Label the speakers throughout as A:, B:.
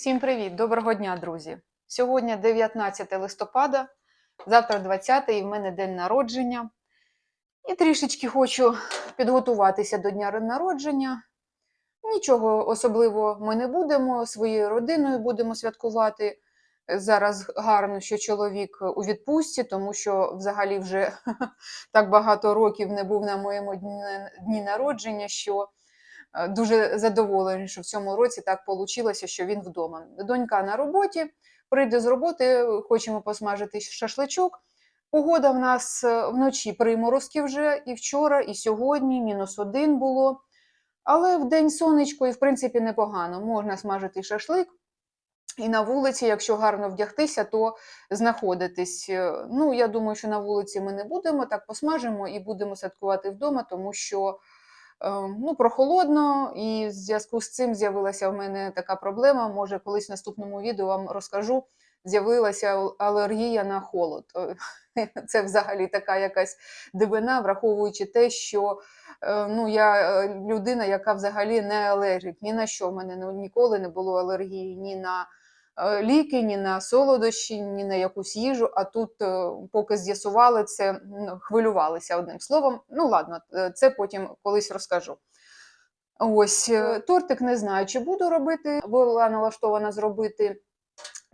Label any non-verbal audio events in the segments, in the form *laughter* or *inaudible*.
A: Всім привіт! Доброго дня, друзі! Сьогодні 19 листопада, завтра 20 і в мене день народження. І трішечки хочу підготуватися до дня народження. Нічого особливого ми не будемо, своєю родиною будемо святкувати. Зараз гарно, що чоловік у відпустці, тому що взагалі вже *laughs* так багато років не був на моєму дні, народження, що дуже задоволений, що в цьому році так вийшло, що він вдома. Донька на роботі, прийде з роботи, хочемо посмажити шашличок. Погода в нас е, вночі приморозки вже і вчора, і сьогодні, мінус один було. Але в день сонечко, і в принципі непогано. Можна смажити шашлик. І на вулиці, якщо гарно вдягтися, то знаходитись. Е, ну, я думаю, що на вулиці ми не будемо, так посмажимо і будемо святкувати вдома, тому що ну, прохолодно, і в зв'язку з цим з'явилася в мене така проблема. Може, колись в наступному відео вам розкажу. З'явилася алергія на холод. *laughs* Це взагалі така якась дивина, враховуючи те, що е, ну, я е, людина, яка взагалі не алергік. Ні на що в мене ну, ніколи не було алергії, ні на ліки, ні на солодощі, ні на якусь їжу. А тут, е, поки з'ясували це, хвилювалися одним словом. Ну, ладно, е, це потім колись розкажу. Ось тортик не знаю, чи буду робити. Була налаштована зробити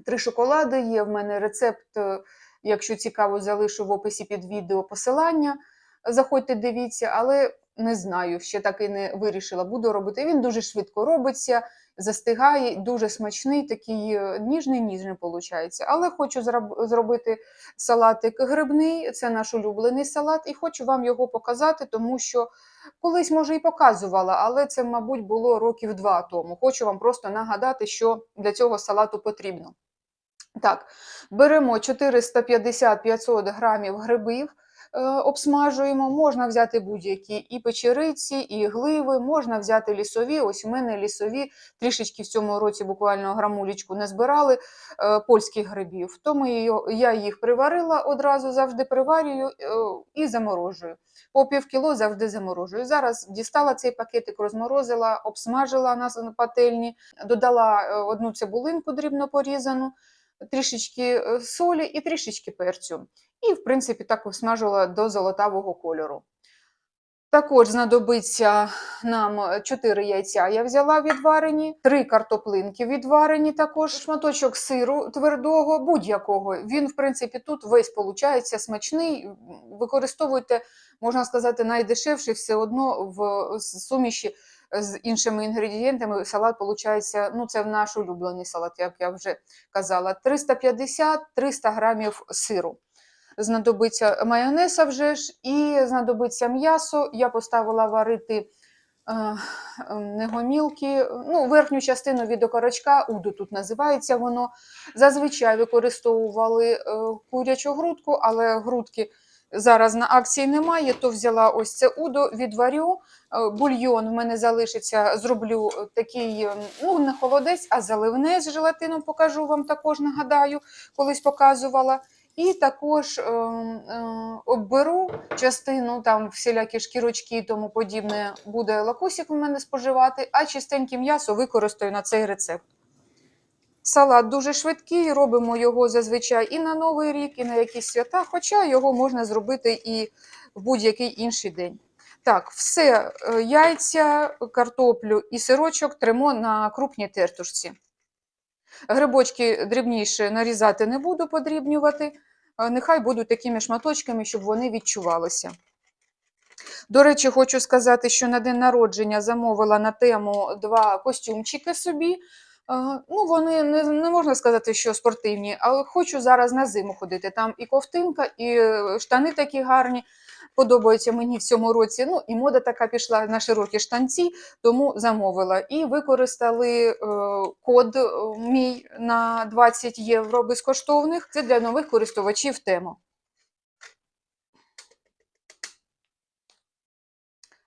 A: три шоколади. Є в мене рецепт, якщо цікаво, залишу в описі під відео посилання. Заходьте, дивіться, але не знаю, ще так і не вирішила. Буду робити. Він дуже швидко робиться застигає, дуже смачний, такий е, ніжний, ніжний виходить. Але хочу зробити салатик грибний, це наш улюблений салат, і хочу вам його показати, тому що колись, може, і показувала, але це, мабуть, було років два тому. Хочу вам просто нагадати, що для цього салату потрібно. Так, беремо 450-500 грамів грибів. Е, обсмажуємо. Можна взяти будь-які і печериці, і гливи, можна взяти лісові. Ось у мене лісові, трішечки в цьому році буквально грамулічку не збирали е, польських грибів. Тому я їх приварила одразу, завжди приварюю е, і заморожую. По пів кіло завжди заморожую. Зараз дістала цей пакетик, розморозила, обсмажила на пательні, додала одну цибулинку дрібно порізану, трішечки солі і трішечки перцю. І, в принципі, так всмажила до золотавого кольору. Також знадобиться нам 4 яйця. Я взяла відварені, 3 картоплинки відварені, також шматочок сиру твердого, будь-якого. Він, в принципі, тут весь виходить смачний. Використовуйте, можна сказати, найдешевший все одно в суміші з іншими інгредієнтами. Салат виходить, ну це в наш улюблений салат, як я вже казала. 350-300 грамів сиру знадобиться майонез, вже ж, і знадобиться м'ясо. Я поставила варити е, не гомілки, ну, верхню частину від окорочка, уду тут називається воно. Зазвичай використовували е, курячу грудку, але грудки. Зараз на акції немає, то взяла ось це удо, відварю. Е, бульйон в мене залишиться, зроблю такий, ну, не холодець, а заливне з желатином покажу вам також, нагадаю, колись показувала. І також е, е, обберу частину там всілякі шкірочки і тому подібне буде лакусик у мене споживати, а чистеньке м'ясо використаю на цей рецепт. Салат дуже швидкий, робимо його зазвичай і на Новий рік, і на якісь свята, хоча його можна зробити і в будь-який інший день. Так, все, е, яйця, картоплю і сирочок тримо на крупній тертушці. Грибочки дрібніше нарізати не буду, подрібнювати нехай будуть такими шматочками, щоб вони відчувалися. До речі, хочу сказати, що на день народження замовила на тему два костюмчики собі. Ну, Вони не не можна сказати, що спортивні, але хочу зараз на зиму ходити. Там і ковтинка, і е, штани такі гарні подобається мені в цьому році. Ну і мода така пішла на широкі штанці, тому замовила. І використали е, код е, мій на 20 євро безкоштовних. Це для нових користувачів тему.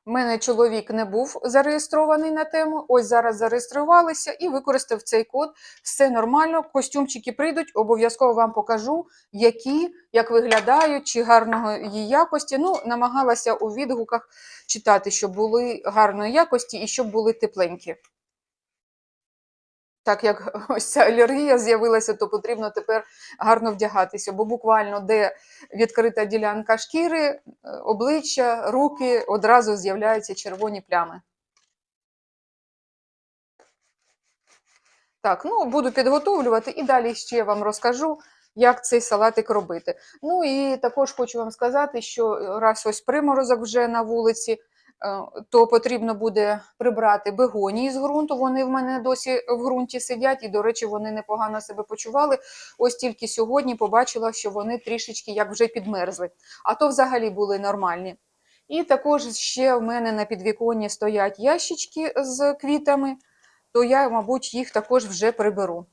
A: У мене чоловік не був зареєстрований на тему. Ось зараз зареєструвалися і використав цей код. Все нормально. Костюмчики прийдуть, обов'язково вам покажу, які, як виглядають, чи гарного її якості. Ну, намагалася у відгуках читати, щоб були гарної якості і щоб були тепленькі. Так як *laughs* ось ця алергія з'явилася, то потрібно тепер гарно вдягатися, бо буквально де відкрита ділянка шкіри, е, обличчя, руки одразу з'являються червоні плями. Так, ну буду підготовлювати і далі ще вам розкажу, як цей салатик робити. Ну і також хочу вам сказати, що е, раз ось приморозок вже на вулиці, то потрібно буде прибрати бегонії з ґрунту. Вони в мене досі в ґрунті сидять, і, до речі, вони непогано себе почували. Ось тільки сьогодні побачила, що вони трішечки як вже підмерзли, а то взагалі були нормальні. І також ще в мене на підвіконні стоять ящички з квітами то я, мабуть, їх також вже приберу.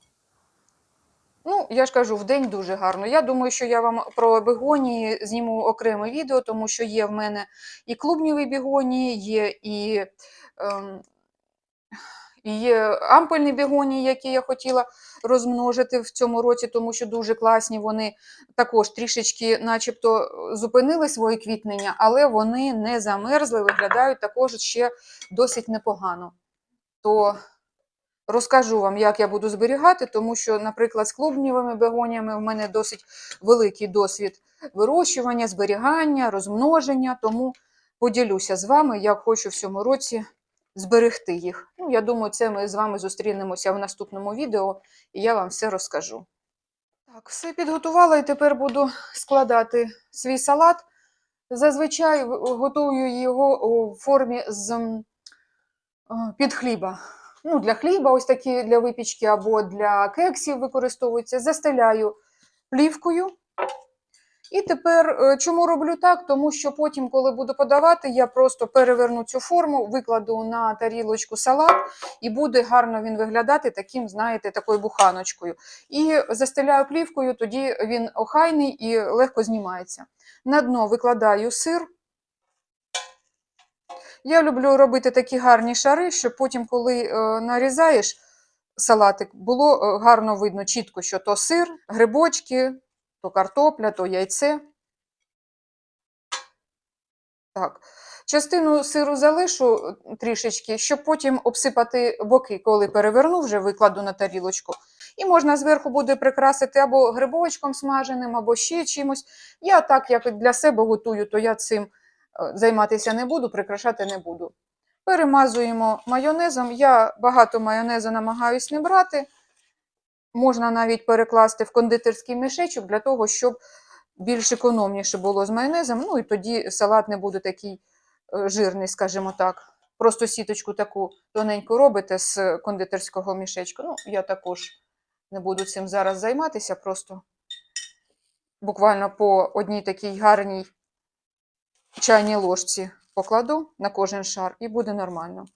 A: Ну, я ж кажу, в день дуже гарно. Я думаю, що я вам про бігонії зніму окреме відео, тому що є в мене і клубніві бігонії, є і, ем, є ампельні бігонії, які я хотіла розмножити в цьому році, тому що дуже класні. Вони також трішечки, начебто, зупинили своє квітнення, але вони не замерзли, виглядають також ще досить непогано. То Розкажу вам, як я буду зберігати, тому що, наприклад, з клубнівими бегоніями в мене досить великий досвід вирощування, зберігання, розмноження, тому поділюся з вами, як хочу в цьому році зберегти їх. Ну, я думаю, це ми з вами зустрінемося в наступному відео, і я вам все розкажу. Так, все підготувала і тепер буду складати свій салат. Зазвичай готую його у формі з е, під хліба ну, для хліба, ось такі для випічки, або для кексів використовуються, застеляю плівкою. І тепер, е, чому роблю так? Тому що потім, коли буду подавати, я просто переверну цю форму, викладу на тарілочку салат, і буде гарно він виглядати таким, знаєте, такою буханочкою. І застеляю плівкою, тоді він охайний і легко знімається. На дно викладаю сир. Я люблю робити такі гарні шари, щоб потім, коли е, нарізаєш салатик, було е, гарно видно чітко, що то сир, грибочки, то картопля, то яйце. Так. Частину сиру залишу е, трішечки, щоб потім обсипати боки, коли переверну, вже викладу на тарілочку. І можна зверху буде прикрасити або грибочком смаженим, або ще чимось. Я так, як для себе готую, то я цим займатися не буду, прикрашати не буду. Перемазуємо майонезом. Я багато майонезу намагаюсь не брати. Можна навіть перекласти в кондитерський мішечок для того, щоб більш економніше було з майонезом. Ну і тоді салат не буде такий е, жирний, скажімо так. Просто сіточку таку тоненьку робите з кондитерського мішечка. Ну, я також не буду цим зараз займатися, просто буквально по одній такій гарній чайній ложці покладу на кожен шар і буде нормально.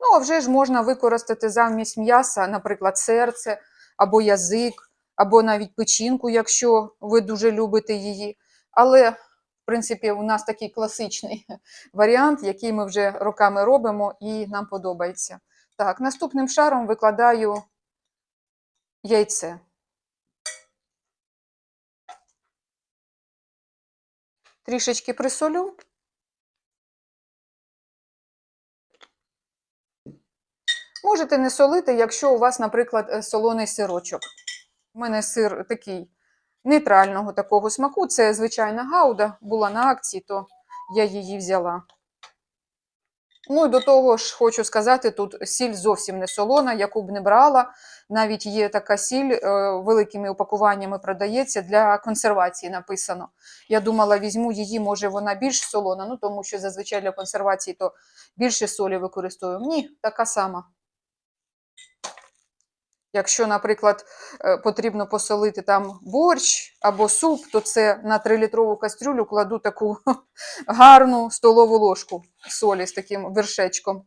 A: Ну, а вже ж можна використати замість м'яса, наприклад, серце, або язик, або навіть печінку, якщо ви дуже любите її. Але, в принципі, у нас такий класичний *laughs* варіант, який ми вже роками робимо і нам подобається. Так, наступним шаром викладаю яйце. Трішечки присолю. Можете не солити, якщо у вас, наприклад, е, солоний сирочок. У мене сир такий нейтрального такого смаку. Це звичайна гауда, була на акції, то я її взяла. Ну і до того ж, хочу сказати, тут сіль зовсім не солона, яку б не брала. Навіть є така сіль е, великими упакуваннями продається для консервації написано. Я думала, візьму її, може вона більш солона, ну тому що зазвичай для консервації то більше солі використовуємо. Ні, така сама. Якщо, наприклад, е, потрібно посолити там борщ або суп, то це на 3-літрову кастрюлю кладу таку *laughs* гарну столову ложку солі з таким вершечком.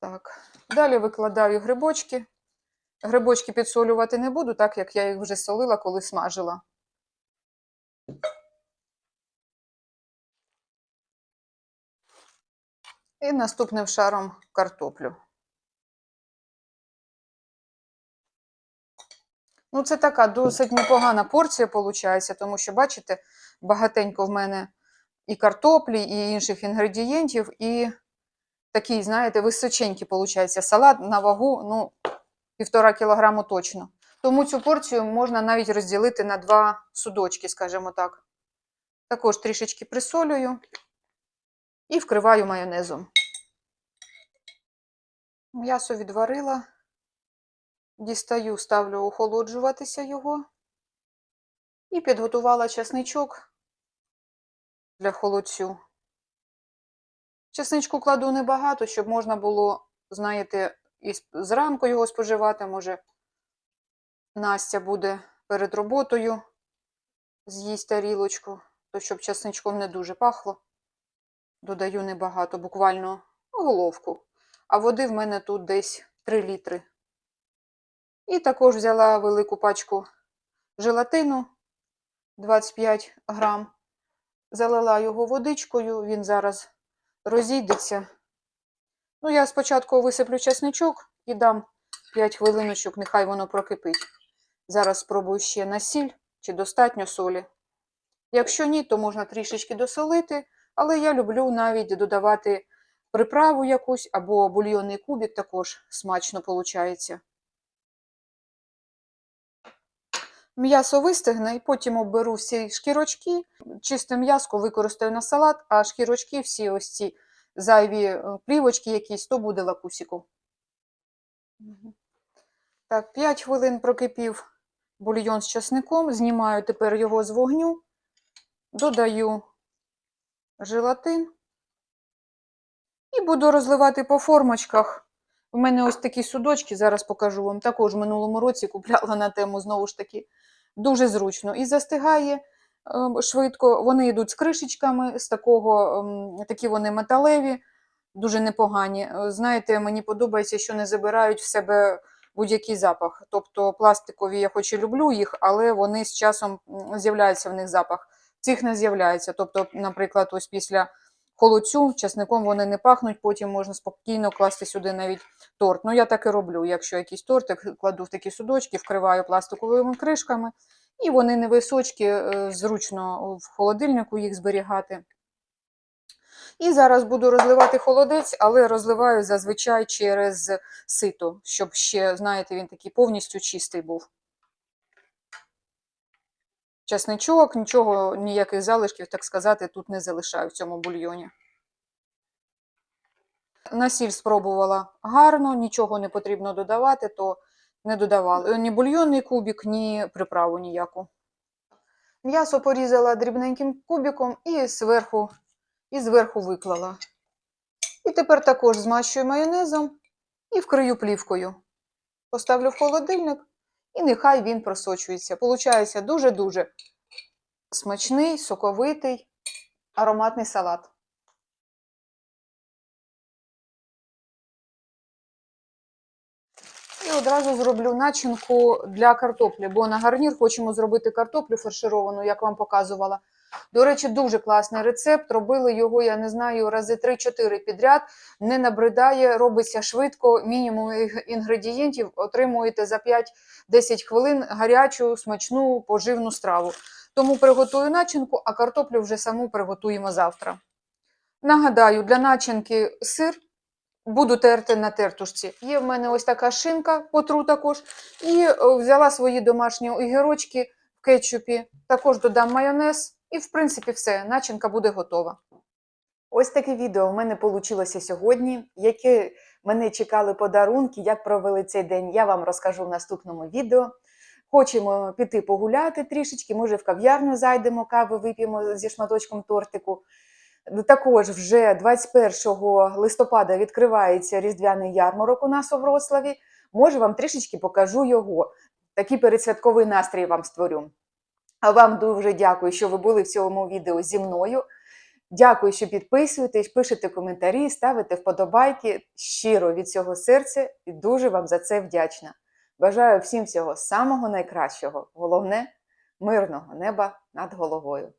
A: Так, далі викладаю грибочки. Грибочки підсолювати не буду, так як я їх вже солила, коли смажила. І наступним шаром картоплю. Ну, це така досить непогана порція, виходить, тому що, бачите, багатенько в мене і картоплі, і інших інгредієнтів, і такий, знаєте, височенький, виходить, салат на вагу, ну, півтора кілограму точно. Тому цю порцію можна навіть розділити на два судочки, скажімо так. Також трішечки присолюю і вкриваю майонезом. М'ясо відварила, дістаю, ставлю охолоджуватися його і підготувала часничок для холодцю. Часничку кладу небагато, щоб можна було, знаєте, і зранку його споживати. Може, Настя буде перед роботою з'їсть тарілочку, то щоб часничком не дуже пахло. Додаю небагато, буквально головку. А води в мене тут десь 3 літри. І також взяла велику пачку желатину 25 грам. Залила його водичкою, він зараз розійдеться. Ну, я спочатку висиплю часничок і дам 5 хвилиночок, нехай воно прокипить. Зараз спробую ще на сіль, чи достатньо солі. Якщо ні, то можна трішечки досолити, але я люблю навіть додавати приправу якусь або бульйонний кубик, також смачно виходить. М'ясо вистигне, і потім оберу всі шкірочки, чисте м'яско використаю на салат, а шкірочки, всі ось ці зайві е, плівочки якісь, то буде лакусіку. Так, 5 хвилин прокипів бульйон з часником, знімаю тепер його з вогню, додаю желатин і буду розливати по формочках. У мене ось такі судочки, зараз покажу вам. Також в минулому році купляла на тему знову ж таки. Дуже зручно. І застигає е, швидко. Вони йдуть з кришечками, з такого, ем, такі вони металеві, дуже непогані. Е, Знаєте, мені подобається, що не забирають в себе будь-який запах. Тобто пластикові я хоч і люблю їх, але вони з часом м, з'являється в них запах. Цих не з'являється. Тобто, наприклад, ось після холодцю часником вони не пахнуть, потім можна спокійно класти сюди навіть торт. Ну, я так і роблю. Якщо якийсь тортик кладу в такі судочки, вкриваю пластиковими кришками, і вони невисочкі, е, зручно в холодильнику їх зберігати. І зараз буду розливати холодець, але розливаю зазвичай через сито, щоб ще, знаєте, він такий повністю чистий був. Часничок, нічого, ніяких залишків, так сказати, тут не залишаю в цьому бульйоні. На сіль спробувала гарно, нічого не потрібно додавати, то не додавала. Ні бульйонний кубик, ні приправу ніяку. М'ясо порізала дрібненьким кубиком і зверху, і зверху виклала. І тепер також змащую майонезом і вкрию плівкою. Поставлю в холодильник і нехай він просочується. Получається дуже-дуже смачний, соковитий, ароматний салат. І одразу зроблю начинку для картоплі, бо на гарнір хочемо зробити картоплю фаршировану, як вам показувала. До речі, дуже класний рецепт. Робили його, я не знаю, рази 3-4 підряд. Не набридає, робиться швидко. Мінімум інгредієнтів отримуєте за 5-10 хвилин гарячу, смачну, поживну страву. Тому приготую начинку, а картоплю вже саму приготуємо завтра. Нагадаю, для начинки сир буду терти на тертушці. Є в мене ось така шинка, потру також. І е, взяла свої домашні огірочки в кетчупі, також додам майонез, і, в принципі, все, начинка буде готова. Ось таке відео у мене вийшло сьогодні. Які мене чекали подарунки, як провели цей день, я вам розкажу в наступному відео. Хочемо піти погуляти трішечки, може в кав'ярню зайдемо, кави вип'ємо зі шматочком тортику. Також вже 21 листопада відкривається різдвяний ярмарок у нас у Вроцлаві. Може, вам трішечки покажу його. Такий передсвятковий настрій вам створю. Вам дуже дякую, що ви були в цьому відео зі мною. Дякую, що підписуєтесь, пишете коментарі, ставите вподобайки. Щиро від цього серця і дуже вам за це вдячна. Бажаю всім всього самого найкращого. Головне мирного неба над головою.